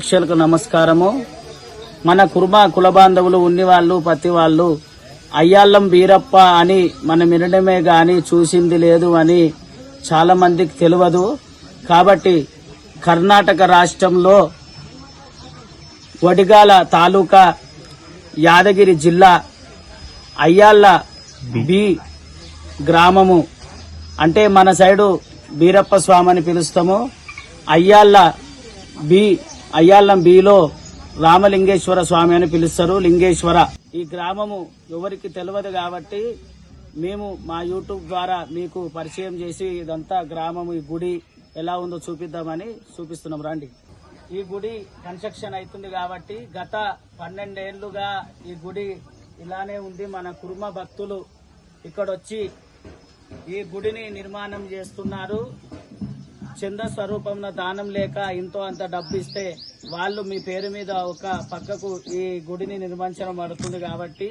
ప్రేక్షకులకు నమస్కారము. మన కుర్మ కుల బాంధవులు ఉన్ని వాళ్ళు పత్తి వాళ్ళు అయ్యాళ్ళం వీరప్ప అని మనం వినడమే గాని చూసింది లేదు అని చాలా మందికి తెలియదు కాబట్టి కర్ణాటక రాష్ట్రంలో వడిగాల తాలూకా యాదగిరి జిల్లా అయ్యాళ్ళ బి గ్రామము. అంటే మన సైడు బీరప్ప స్వామి అని పిలుస్తాము. అయ్యాళ్ళ బి అయ్యాళ్ళం బిలో రామలింగేశ్వర స్వామి అని పిలుస్తారు. లింగేశ్వర. ఈ గ్రామము ఎవరికి తెలియదు కాబట్టి మేము మా యూట్యూబ్ ద్వారా మీకు పరిచయం చేసి ఇదంతా గ్రామము ఈ గుడి ఎలా ఉందో చూపిద్దామని చూపిస్తున్నాం. రండి. ఈ గుడి కన్స్ట్రక్షన్ అవుతుంది కాబట్టి గత పన్నెండేళ్ళుగా ఈ గుడి ఇలానే ఉంది. మన కుర్మ భక్తులు ఇక్కడ వచ్చి ఈ గుడిని నిర్మాణం చేస్తున్నారు. చంద స్వరూపంలో దానం లేక ఇంతో అంత డబ్బు ఇస్తే వాళ్ళు మీ పేరు మీద ఒక పక్కకు ఈ గుడిని నిర్మించడం పడుతుంది కాబట్టి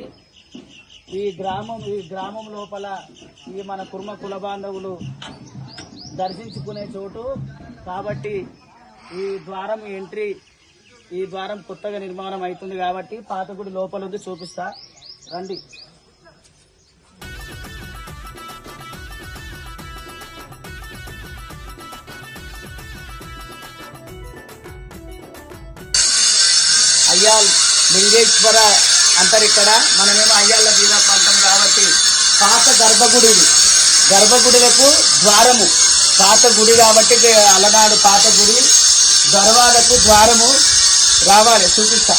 ఈ గ్రామం ఈ గ్రామం లోపల ఈ మన కుర్మ కుల బాంధవులు దర్శించుకునే చోటు. కాబట్టి ఈ ద్వారం ఎంట్రీ ఈ ద్వారం కొత్తగా నిర్మాణం అవుతుంది కాబట్టి పాత గుడి లోపల ఉంది చూపిస్తా. రండి. అయ్యాల్ లింగేశ్వర అంటారు ఇక్కడ. మనమేమో అయ్యాళ్ళ వీరప్ప అంటాం కాబట్టి పాత గర్భగుడి గర్భగుడులకు ద్వారము. పాత గుడి కాబట్టి అలనాడు పాత గుడి. గర్వాలకు ద్వారము. రావాలి చూపిస్తా.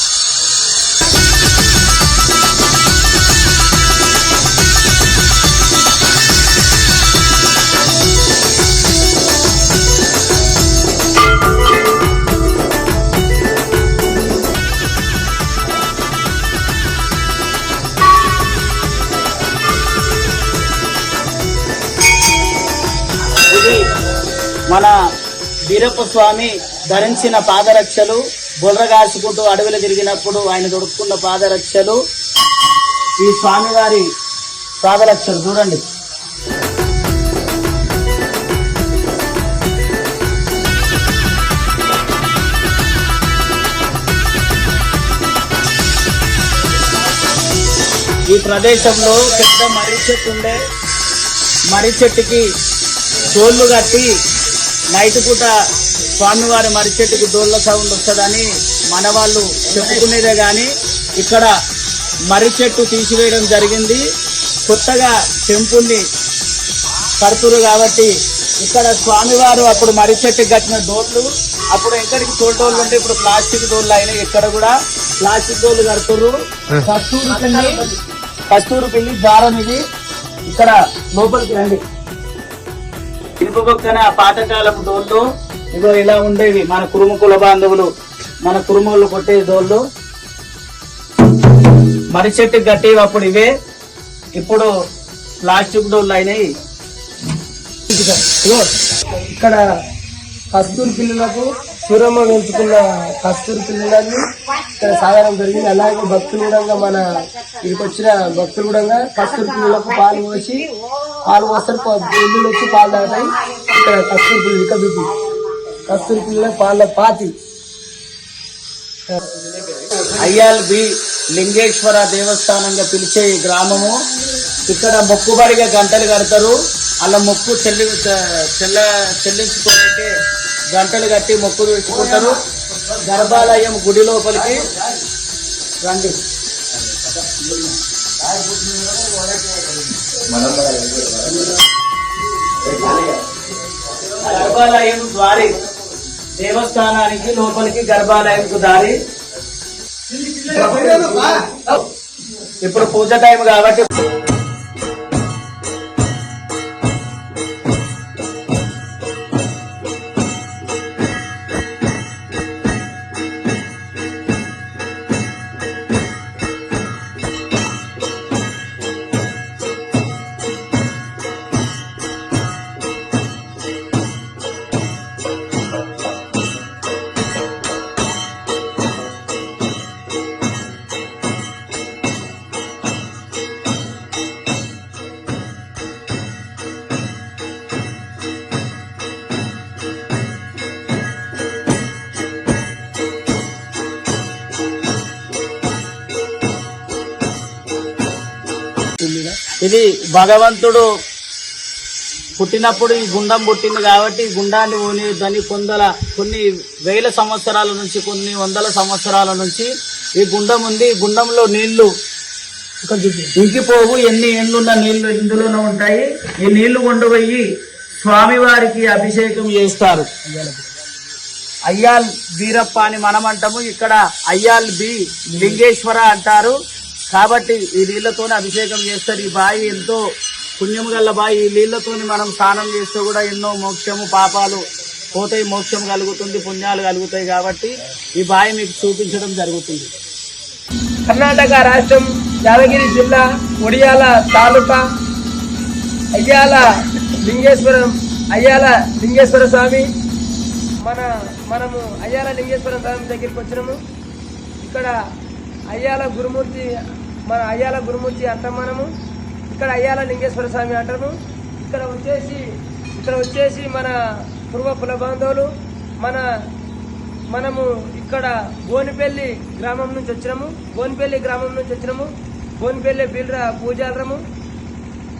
మన వీరప్ప స్వామి ధరించిన పాదరక్షలు బుర్రగాసుకుంటూ అడవిలో తిరిగినప్పుడు ఆయన దొరుకుతున్న పాదరక్షలు. ఈ స్వామివారి పాదరక్షలు చూడండి. ఈ ప్రదేశంలో పెద్ద మర్రి చెట్టు ఉండే. మర్రి చెట్టుకి తోళ్ళు కట్టి నైట్ పూట స్వామివారి మర్రి చెట్టుకు డోళ్ళ సౌండ్ వస్తుందని మన వాళ్ళు చెప్పుకునేదే కానీ ఇక్కడ మర్రి చెట్టు తీసివేయడం జరిగింది. కొత్తగా టెంపుల్ని కడుతురు కాబట్టి ఇక్కడ స్వామివారు అప్పుడు మర్రి చెట్టుకి కట్టిన డోర్లు అప్పుడు ఎక్కడికి డోర్లు ఉంటే ఇప్పుడు ప్లాస్టిక్ డోర్లు అయినాయి ఇక్కడ కూడా. ప్లాస్టిక్ డోర్లు కడుతుర్రు. కస్తూరు పిల్లి కస్తూరు పిల్లి ద్వారం ఇది. ఇక్కడ లోపలికి రండి. ఇనుప పక్కన ఆ పాతకాలపు డోళ్ళు ఇగో ఇలా ఉండేవి మన కురుము కుల బాంధవులు. మన కురుమోళ్ళు కొట్టే డోళ్ళు మరి చెట్టు గట్టేవి అప్పుడు ఇవే. ఇప్పుడు ప్లాస్టిక్ డోళ్ళు అయినాయి. ఇక్కడ కస్తూరి పిల్లలకు సూరమ్మ పెంచుకున్న కస్తూరి పిల్లలని ఇక్కడ సాగడం జరిగింది. అలాగే భక్తులు కూడా మన ఇక్కడికి వచ్చిన భక్తులు కూడా కస్తూరి పిల్లలకు పాలు పోసి పాలు పోస్తారు. పా- ఇల్లు వచ్చి పాలు తాగుతాయి. ఇక్కడ కస్తూరి పిల్లలు ఇక్కడ చూపి. కస్తూరి పిల్లల పాల పాతి. అయ్యాల్ బి లింగేశ్వర దేవస్థానంగా పిలిచే ఈ గ్రామము. ఇక్కడ మొక్కుబడిగా గంటలు కడతారు. అలా మొక్కు చెల్లి చెల్ల చెల్లించుకోవాలంటే గంటలు కట్టి మొక్కులు తెచ్చుకుంటారు గర్భాలయం గుడి లోపలికి రండి. గర్భాలయం ద్వారి దేవస్థానానికి లోపలికి గర్భాలయంకు దారి. ఇప్పుడు పూజ టైం కాబట్టి ఇది భగవంతుడు పుట్టినప్పుడు ఈ గుండం పుట్టింది కాబట్టి ఈ గుండాన్ని ఊనిద్దని కొందల కొన్ని వేల సంవత్సరాల నుంచి కొన్ని వందల సంవత్సరాల నుంచి ఈ గుండం ఉంది. ఈ గుండంలో నీళ్ళు ఇంకిపోవు. ఎన్ని ఎండ్లున్న నీళ్ళు ఇందులోనే ఉంటాయి. ఈ నీళ్ళు కొండపోయి స్వామివారికి అభిషేకం చేస్తారు. అయ్యాల్ వీరప్ప అని మనం అంటాము ఇక్కడ అయ్యాల్ బి లింగేశ్వర అంటారు. కాబట్టి ఈ నీళ్ళతోనే అభిషేకం చేస్తారు. ఈ బావి ఎంతో పుణ్యం గల్ల బావి ఈ నీళ్ళతోని మనం స్నానం చేస్తే కూడా ఎన్నో మోక్షము పాపాలు పోతాయి. మోక్షం కలుగుతుంది పుణ్యాలు కలుగుతాయి కాబట్టి ఈ బావి మీకు చూపించడం జరుగుతుంది. కర్ణాటక రాష్ట్రం యాదగిరి జిల్లా ఒడియాల తాలూకా అయ్యాల లింగేశ్వరం అయ్యాల లింగేశ్వర స్వామి. మన మనము అయ్యాల లింగేశ్వర స్వామి దగ్గరికి వచ్చినాము. ఇక్కడ అయ్యాల గురుమూర్తి మన అయ్యాల గురుమూర్తి అంటాం మనము ఇక్కడ అయ్యాల లింగేశ్వర స్వామి అంటాము ఇక్కడ వచ్చేసి ఇక్కడ వచ్చేసి మన పూర్వ కుల బాంధవులు మన మనము ఇక్కడ బోనిపల్లి గ్రామం నుంచి వచ్చినాము బోనిపల్లి గ్రామం నుంచి వచ్చినాము బోనిపల్లి బిల్ర పూజారము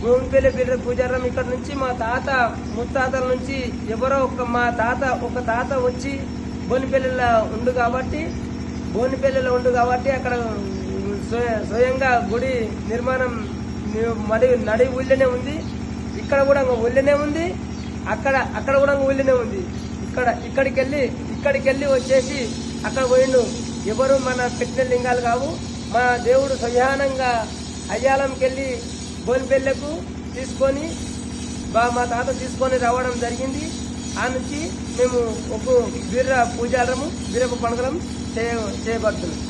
బోనిపల్లి బిల్ర పూజారం ఇక్కడ నుంచి మా తాత ముత్తాతల నుంచి ఎవరో ఒక మా తాత ఒక తాత వచ్చి బోనిపల్లిలో ఉండు కాబట్టి బోనిపల్లిలో ఉండు కాబట్టి అక్కడ స్వయంగా గుడి నిర్మాణం ని- మరి నడి ఊళ్ళోనే ఉంది. ఇక్కడ కూడా ఊళ్ళోనే ఉంది. అక్కడ అక్కడ కూడా ఊళ్ళోనే ఉంది. ఇక్కడ ఇక్కడికి వెళ్ళి ఇక్కడికి వెళ్ళి వచ్చేసి అక్కడ పోయిండు. ఎవరు మన పెట్టిన లింగాలు కావు. మా దేవుడు స్వయానంగా అయ్యాలంకి వెళ్ళి బోన్పెల్లెకు తీసుకొని బా మా తాత తీసుకొని రావడం జరిగింది. ఆ నుంచి మేము ఒక వీర పూజారము బీరపు పండుగలం చేయ చేయబడుతున్నాం.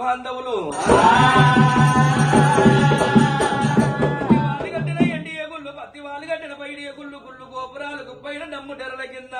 బాంధవులు. వాళ్ళు కట్టిన ఎండియ గుళ్ళు పత్తి వాళ్ళు కట్టిన పైడియ గుళ్ళు గుళ్ళు గోపురాలు పైన నమ్ము తెరల కింద.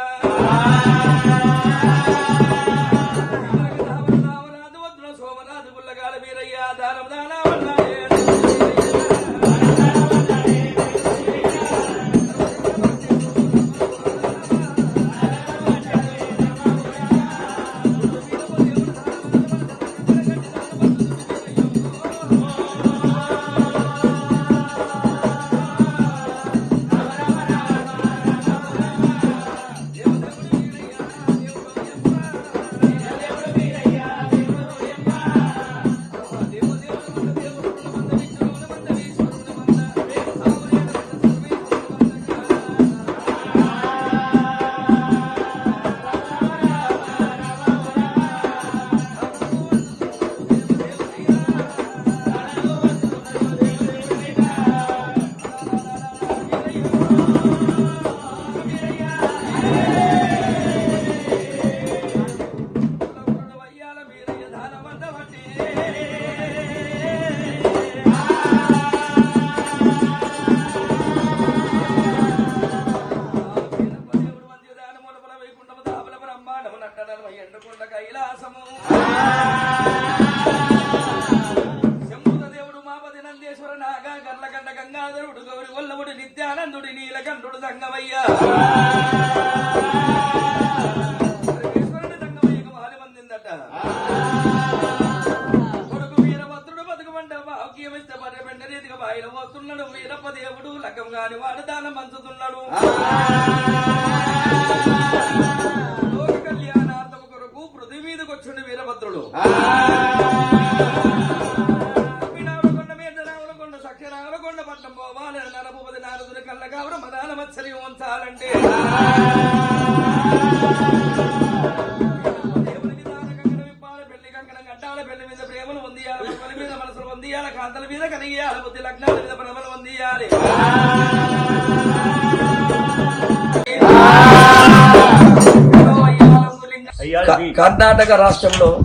కర్ణాటక రాష్ట్రంలో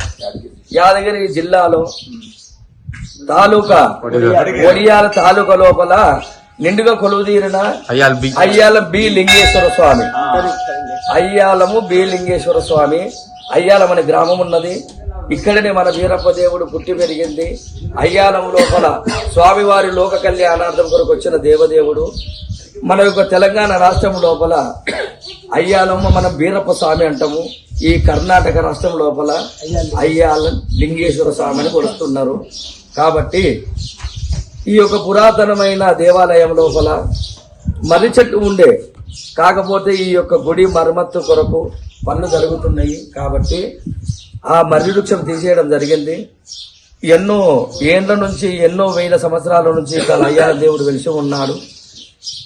యాదగిరి జిల్లాలో తాలూకా ఒడియాల తాలూకా లోపల నిండుగా కొలువుదీరిన అయ్యాల్ బి అయ్యాల బి లింగేశ్వర స్వామి. అయ్యాలము బి లింగేశ్వర స్వామి. అయ్యాలం అనే గ్రామం ఉన్నది. ఇక్కడనే మన వీరప్ప దేవుడు పుట్టి పెరిగింది. అయ్యాలం లోపల స్వామివారి లోక కళ్యాణార్థం కొరకు వచ్చిన దేవదేవుడు. మన యొక్క తెలంగాణ రాష్ట్రం లోపల అయ్యాలమ్మ మనం వీరప్ప స్వామి అంటాము. ఈ కర్ణాటక రాష్ట్రం లోపల అయ్యాల. లింగేశ్వర స్వామి అని కొలుస్తున్నారు. కాబట్టి ఈ యొక్క పురాతనమైన దేవాలయం లోపల మర్రి చెట్టు ఉండే. కాకపోతే ఈ యొక్క గుడి మరమ్మత్తు కొరకు పనులు జరుగుతున్నాయి. కాబట్టి ఆ మర్రి వృక్షం తీసేయడం జరిగింది. ఎన్నో ఏండ్ల నుంచి ఎన్నో వేల సంవత్సరాల నుంచి ఇక్కడ అయ్యాల దేవుడు వెలిసి ఉన్నాడు.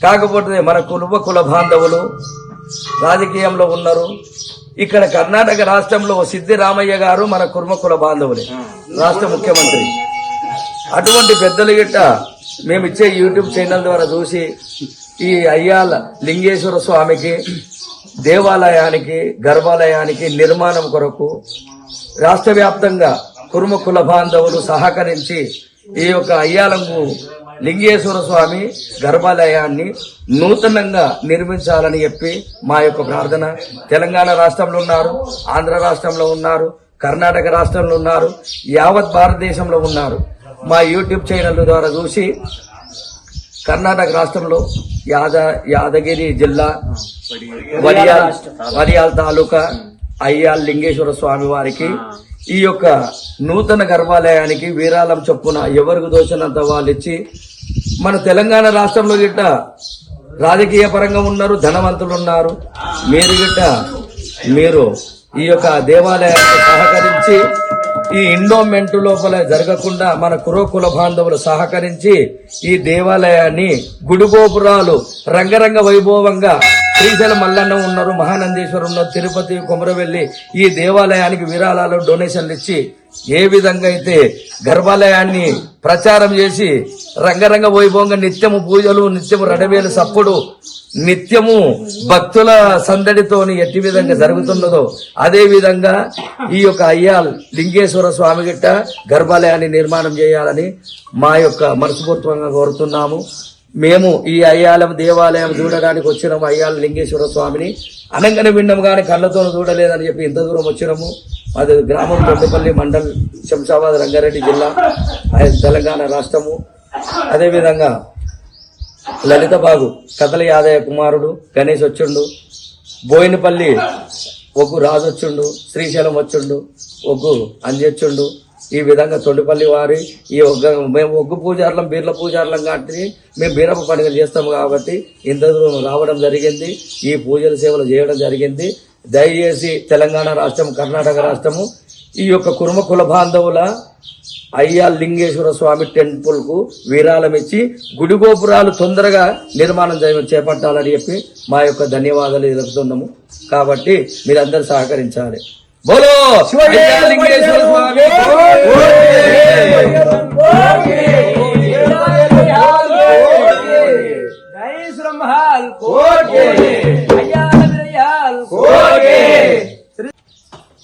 కాకపోతే మన కుటుంబ కుల బాంధవులు రాజకీయంలో ఉన్నారు. ఇక్కడ కర్ణాటక రాష్ట్రంలో సిద్ధిరామయ్య గారు మన కుర్మ కుల బాంధవులే రాష్ట్ర ముఖ్యమంత్రి. అటువంటి పెద్దలు గిట్ట మేము ఇచ్చే యూట్యూబ్ ఛానల్ ద్వారా చూసి ఈ అయ్యాల లింగేశ్వర స్వామికి దేవాలయానికి గర్భాలయానికి నిర్మాణం కొరకు రాష్ట్ర వ్యాప్తంగా కురుమ కుల బాంధవులు సహకరించి ఈ యొక్క అయ్యాలంగు లింగేశ్వర స్వామి గర్భాలయాన్ని నూతనంగా నిర్మించాలని చెప్పి మా యొక్క ప్రార్థన. తెలంగాణ రాష్ట్రంలో ఉన్నారు ఆంధ్ర రాష్ట్రంలో ఉన్నారు కర్ణాటక రాష్ట్రంలో ఉన్నారు యావత్ భారతదేశంలో ఉన్నారు. మా యూట్యూబ్ ఛానల్ ద్వారా చూసి కర్ణాటక రాష్ట్రంలో యాద యాదగిరి జిల్లా వడియాల్ వడియాల్ తాలూకా అయ్యాల్ లింగేశ్వర స్వామి వారికి ఈ యొక్క నూతన గర్భాలయానికి వీరాలం చొప్పున ఎవరికి దోచినంత వాళ్ళు ఇచ్చి మన తెలంగాణ రాష్ట్రంలో గిట్ట రాజకీయ పరంగా ఉన్నారు ధనవంతులు ఉన్నారు. మీరు గిట్ట మీరు ఈ యొక్క దేవాలయాన్ని సహకరించి ఈ ఇండోమెంట్ లోపల జరగకుండా మన కురోకుల బాంధవులు సహకరించి ఈ దేవాలయాన్ని గుడి గోపురాలు రంగరంగ వైభవంగా శ్రీశైలం మల్లన్న ఉన్నారు మహానందేశ్వరం ఉన్నారు తిరుపతి కుమరవెల్లి ఈ దేవాలయానికి విరాళాలు డొనేషన్లు ఇచ్చి ఏ విధంగా అయితే గర్భాలయాన్ని ప్రచారం చేసి రంగరంగ వైభవంగా నిత్యము పూజలు నిత్యము రడవేలు సప్పుడు నిత్యము భక్తుల సందడితోని ఎట్టి విధంగా జరుగుతున్నదో అదే విధంగా ఈ యొక్క అయ్యాల్ లింగేశ్వర స్వామి గిట్ట గర్భాలయాన్ని నిర్మాణం చేయాలని మా యొక్క మనస్ఫూర్తిగా కోరుతున్నాము. మేము ఈ అయ్యాలం దేవాలయం చూడడానికి వచ్చినాము అయ్యాల లింగేశ్వర స్వామిని. అనంగన విన్నాము కానీ కళ్ళతో చూడలేదని చెప్పి ఇంత దూరం వచ్చినాము. అది గ్రామం దొడ్డపల్లి మండల్ శంషాబాద్ రంగారెడ్డి జిల్లా. ఆయన తెలంగాణ రాష్ట్రము. అదేవిధంగా లలితబాగు కథల యాదయ్య కుమారుడు గణేష్ వచ్చిండు. బోయినపల్లి ఒగ్గు రాజు వచ్చిండు. శ్రీశైలం వచ్చిండు. ఒగ్గు అంజొచ్చుండు ఈ విధంగా తొండిపల్లి వారి ఈ ఒగ్గ మేము ఒగ్గు పూజారులం బీర్ల పూజారులం కాబట్టి మేము బీరప్ప పండుగ చేస్తాము కాబట్టి ఇంత దూరం రావడం జరిగింది. ఈ పూజల సేవలు చేయడం జరిగింది. దయచేసి తెలంగాణ రాష్ట్రం కర్ణాటక రాష్ట్రము ఈ యొక్క కుర్మ కుల బాంధవుల అయ్యా లింగేశ్వర స్వామి టెంపుల్కు విరాళం ఇచ్చి గుడి గోపురాలు తొందరగా నిర్మాణం చేయ- చేపట్టాలని చెప్పి మా యొక్క ధన్యవాదాలు తెలుపుతున్నాము. కాబట్టి మీరందరూ సహకరించాలి. బోలో స్వామి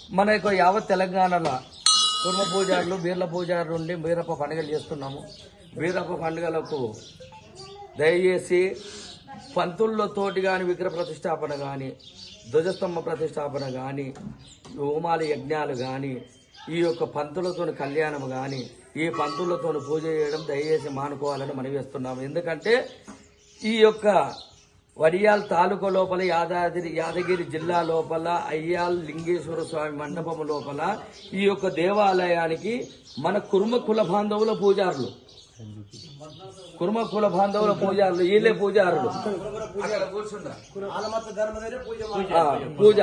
మన యొక్క యావత్ తెలంగాణలో కుర్మ పూజారులు బీర్ల పూజారులు ఉండి బీరప్ప పండుగలు చేస్తున్నాము. బీరప్ప పండుగలకు దయచేసి పంతులతోటి కానీ విగ్రహ ప్రతిష్టాపన కానీ ధ్వజస్తంభ ప్రతిష్టాపన కానీ హోమాల యజ్ఞాలు కానీ ఈ యొక్క పంతులతో కళ్యాణం కానీ ఈ పంతులతో పూజ చేయడం దయచేసి మానుకోవాలని మనవిస్తున్నాము ఎందుకంటే ఈ యొక్క వడియాల్ తాలూకా లోపల యాదాద్రి యాదగిరి జిల్లా లోపల అయ్యాల్ లింగేశ్వర స్వామి మండపం లోపల ఈ యొక్క దేవాలయానికి మన కుర్మ కుల బాంధవుల పూజారులు. కుర్మ కుల బాంధవుల పూజారులు. వీళ్ళే పూజారులు పూజ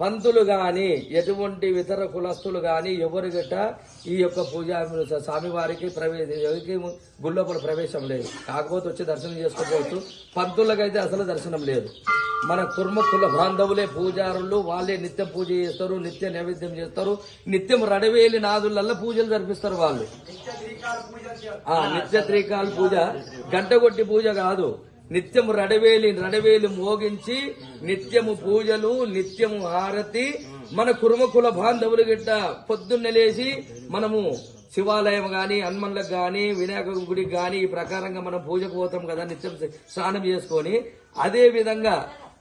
పంతులు గాని ఎటువంటి ఇతర కులస్తులు గాని ఎవరు గట్ట ఈ యొక్క పూజ స్వామివారికి ప్రవేశ గుళ్ళోపల ప్రవేశం లేదు. కాకపోతే వచ్చి దర్శనం చేసుకోవచ్చు. పంతులకైతే అసలు దర్శనం లేదు. మన కుర్మ కుల బాంధవులే పూజారులు వాళ్ళే నిత్యం పూజ చేస్తారు నిత్య నైవేద్యం చేస్తారు. నిత్యం రడవేలి నాదులల్ల పూజలు జరిపిస్తారు వాళ్ళు. ఆ నిత్య త్రికాల పూజ. గంట కొట్టి పూజ కాదు. నిత్యము రడవేలి రడవేలు మోగించి నిత్యము పూజలు నిత్యము హారతి. మన కురుమ కుల బాంధవులు గిట్ట పొద్దున్నే లేచి మనము శివాలయం గాని హనుమన్లకు గాని వినాయక గుడికి గాని ఈ ప్రకారంగా మనం పూజకు పోతాం కదా నిత్యం స్నానం చేసుకొని. అదే విధంగా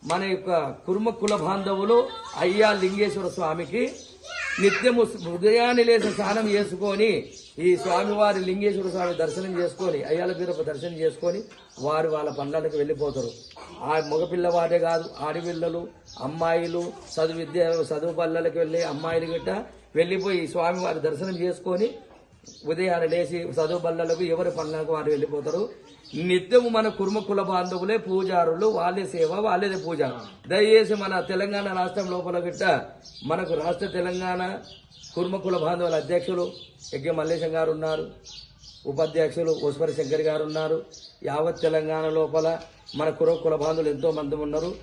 మన యొక్క కుర్మ కుల బాంధవులు అయ్యా లింగేశ్వర స్వామికి నిత్యము ఉదయాన్నే లేచి స్నానం చేసుకొని ఈ స్వామివారి లింగేశ్వర స్వామి దర్శనం చేసుకొని అయ్యాల బీరప్ప దర్శనం చేసుకొని వారు వాళ్ళ పండ్లకు వెళ్ళిపోతారు. ఆ మగపిల్లవాడే కాదు ఆడపిల్లలు అమ్మాయిలు చదువు విద్య చదువు పల్లెలకు వెళ్ళి అమ్మాయిలు గిట్ట వెళ్ళిపోయి స్వామివారి దర్శనం చేసుకొని ఉదయాన్నే లేచి చదువు బల్లలకు ఎవరి పనులకు వారు వెళ్ళిపోతారు. నిత్యము మన కుర్మ కుల బాంధవులే పూజారులు వాళ్ళే సేవ వాళ్ళే పూజ. దయచేసి మన తెలంగాణ రాష్ట్రం లోపల గిట్ట మనకు రాష్ట్ర తెలంగాణ కుర్మ కుల బాంధవుల అధ్యక్షులు యజ్ఞ మల్లేశం గారు ఉన్నారు ఉపాధ్యక్షులు ఓస్పరి శంకర్ గారు ఉన్నారు. యావత్ తెలంగాణ లోపల మన కుర కుల బాంధవులు ఎంతో మంది ఉన్నారు.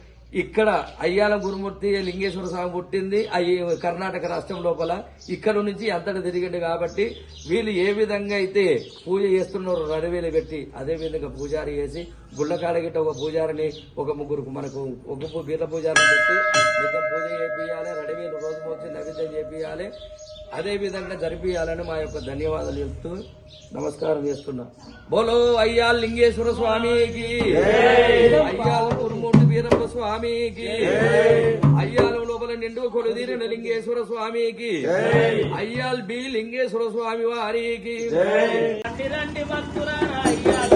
ఇక్కడ అయ్యాల గురుమూర్తి లింగేశ్వర స్వామి పుట్టింది అయ్యి కర్ణాటక రాష్ట్రం లోపల. ఇక్కడ నుంచి అంతటా తిరిగింది కాబట్టి వీళ్ళు ఏ విధంగా అయితే పూజ చేస్తున్నారో రడవేలు పెట్టి అదే విధంగా పూజారి చేసి గుళ్ళకాడ గిట్ట ఒక పూజారిని ఒక ముగ్గురు మనకు ఒక బీర్ల పూజారిని పెట్టి నిత్యం పూజ చేపియాలి రడవేలు రోజు మోసి నైవేద్యం చేపియాలి అదే విధంగా జరిపియాలని మా యొక్క ధన్యవాదాలు చెప్తూ నమస్కారం చేస్తున్నా. బోలో అయ్యాల్ లింగేశ్వర స్వామికి. అయ్యాల కురుమూర్తి వీరప్ప స్వామికి. అయ్యాల లోపల నిండు కొలుదీరిన లింగేశ్వర స్వామికి. అయ్యాల్ బి లింగేశ్వర స్వామి వారికి. రండి రండి భక్తులారా అయ్యాల